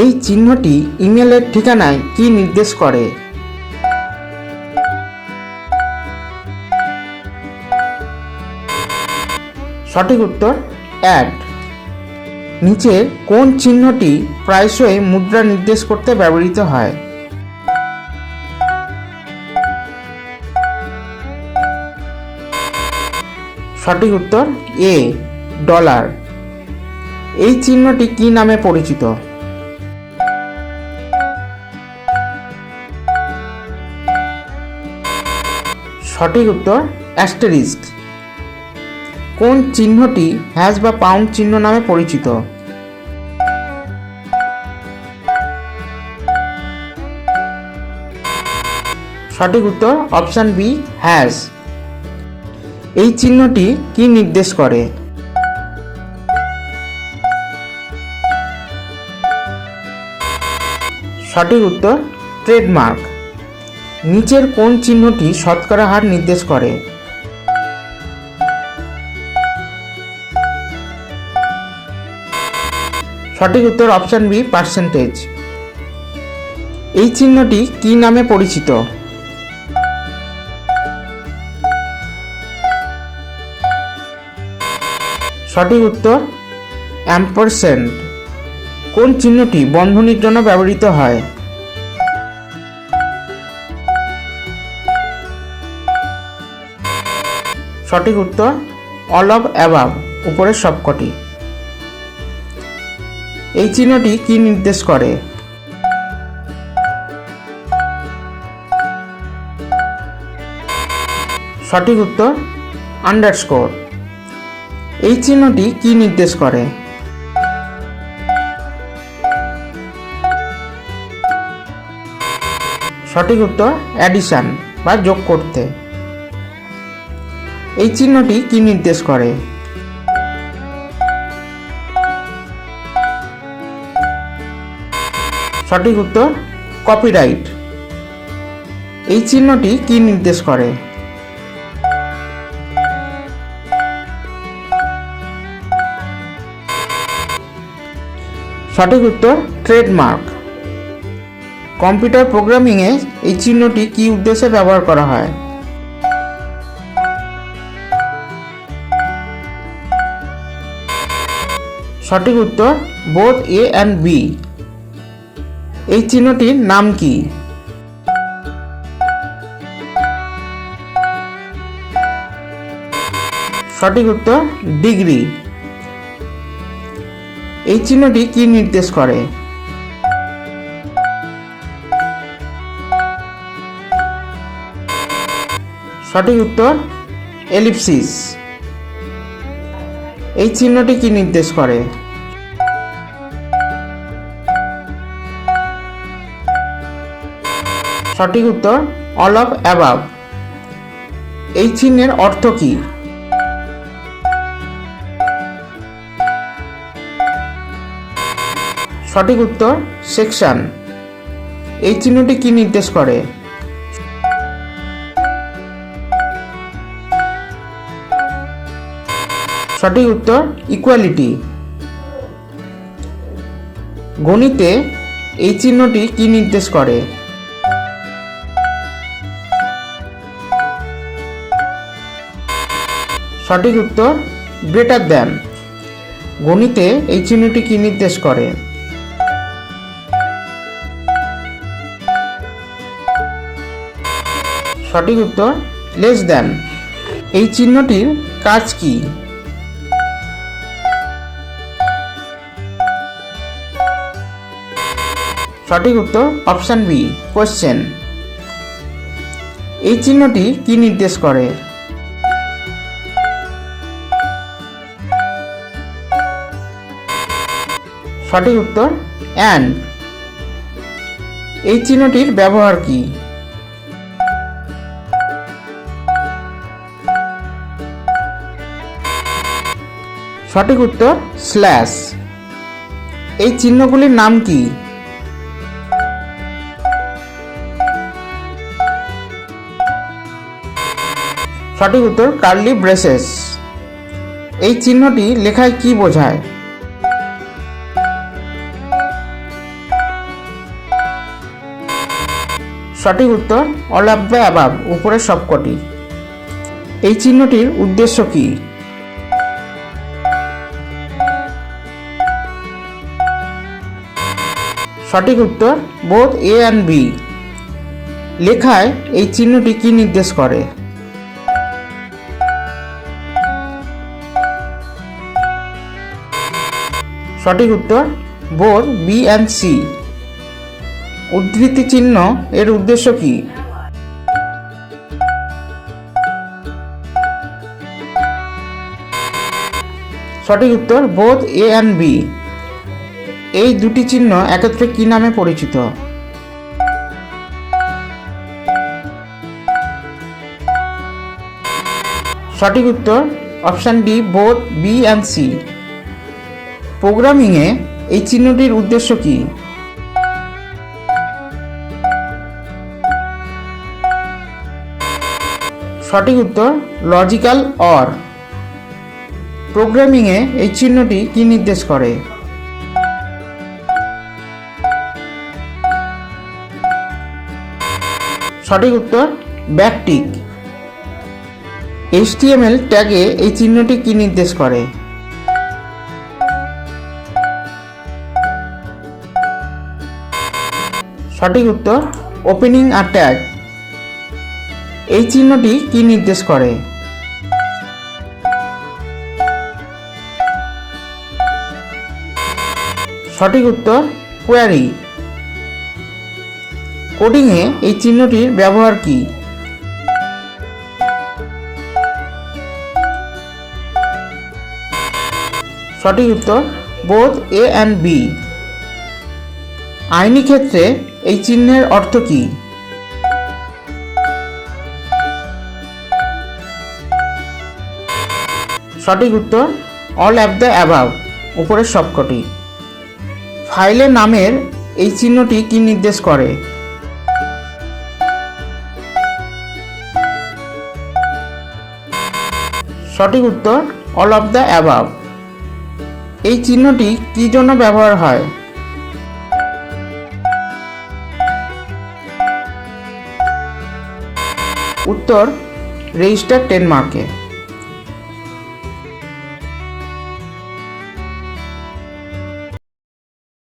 এই চিহ্নটি ইমেলের ঠিকানায় কি নির্দেশ করে? সঠিক উত্তর, অ্যাড। নিচের কোন চিহ্নটি প্রায়শই মুদ্রা নির্দেশ করতে ব্যবহৃত হয়? সঠিক উত্তর, এ, ডলার। এই চিহ্নটি কি নামে পরিচিত? সঠিক উত্তর অ্যাস্টেরিস্ক কোন চিহ্নটি হ্যাশ বা পাউন্ড চিহ্ন নামে পরিচিত? সঠিক উত্তর অপশান বি হ্যাশ এই চিহ্নটি কি নির্দেশ করে? সঠিক উত্তর ট্রেডমার্ক নিচের কোন চিহ্নটি শতকরা হার নির্দেশ করে। সঠিক উত্তর অপশন বি পার্সেন্টেজ এই চিহ্নটি কি নামে পরিচিত? সঠিক উত্তর অ্যাম্পারসেন্ট কোন চিহ্নটি বন্ধনীর জন্য ব্যবহৃত হয়। সঠিক উত্তর অল অফ অ্যাবাব উপরের সবকটি। এই চিহ্নটি কি নির্দেশ করে? সঠিক উত্তর আন্ডারস্কোর এই চিহ্নটি কি নির্দেশ করে? সঠিক উত্তর অ্যাডিশন বা যোগ করতে। এই চিহ্নটি কি নির্দেশ করে? সঠিক উত্তর কপিরাইট এই চিহ্নটি কি নির্দেশ করে? সঠিক উত্তর ট্রেডমার্ক কম্পিউটার প্রোগ্রামিংয়ে এই চিহ্নটি কি উদ্দেশ্যে ব্যবহার করা হয়? সঠিক উত্তর বোথ এ অ্যান্ড বি এই চিহ্নটির নাম কি? সঠিক উত্তর ডিগ্রি। এই চিহ্নটি কি নির্দেশ করে? সঠিক উত্তর এলিপসিস এই চিহ্নটি কি নির্দেশ করে? সঠিক উত্তর অল অফ অ্যাবাব এই চিহ্নের অর্থ কি? সঠিক উত্তর সেকশন এই চিহ্নটি কি নির্দেশ করে? সঠিক উত্তর ইকুয়ালিটি গণিতে এই চিহ্নটি কি নির্দেশ করে? সঠিক উত্তর গ্রেটার দ্যান গণিতে এই চিহ্নটি কি নির্দেশ করে? সঠিক উত্তর লেস দ্যান এই চিহ্নটির কাজ কি? সঠিক উত্তর অপশান বি কোশ্চেন এই চিহ্নটি কি নির্দেশ করে? সঠিক উত্তর অ্যান্ড এই চিহ্নটির ব্যবহার কি? সঠিক উত্তর স্ল্যাশ। এই চিহ্নগুলির নাম কি? সঠিক উত্তর কার্লি ব্রেসেস। এই চিহ্নটি লেখায় কি বোঝায়? সঠিক উত্তর অল অফ দ্য অ্যাবাব উপরের সবকটি। এই চিহ্নটির উদ্দেশ্য কী? সঠিক উত্তর বোধ এ অ্যান্ড বি লেখায় এই চিহ্নটি কি নির্দেশ করে? সঠিক উত্তর বোধ বি অ্যান্ড সি উদ্ধৃতি চিহ্ন এর উদ্দেশ্য কি? সঠিক উত্তর বোধ এ অ্যান্ড বি এই দুটি চিহ্ন একত্রে কি নামে পরিচিত? সঠিক উত্তর option D both B and C প্রোগ্রামিংয়ে এই চিহ্নটির উদ্দেশ্য কি? সঠিক উত্তর লজিক্যাল অর প্রোগ্রামিংয়ে এই চিহ্নটি কি নির্দেশ করে? সঠিক উত্তর ব্যাকটিক এইচটিএমএল ট্যাগে এই চিহ্নটি কি নির্দেশ করে? সঠিক উত্তর ওপেনিং আ ট্যাগ এই চিহ্নটি কি নির্দেশ করে? সঠিক উত্তর কোয়ারি কোডিংয়ে এই চিহ্নটির ব্যবহার কি? সঠিক উত্তর বোধ এ অ্যান্ড বি আইনি ক্ষেত্রে এই চিহ্নের অর্থ কী? সঠিক উত্তর অল অ্যাপ দ্য অ্যাবাভ উপরের সবকটি। ফাইলের নামের এই চিহ্নটি কি নির্দেশ করে? সঠিক উত্তর অল অফ দ্য অ্যাবাভ এই চিহ্নটি কি জন্য ব্যবহার হয়? উত্তর রেজিস্টার টেন মার্কে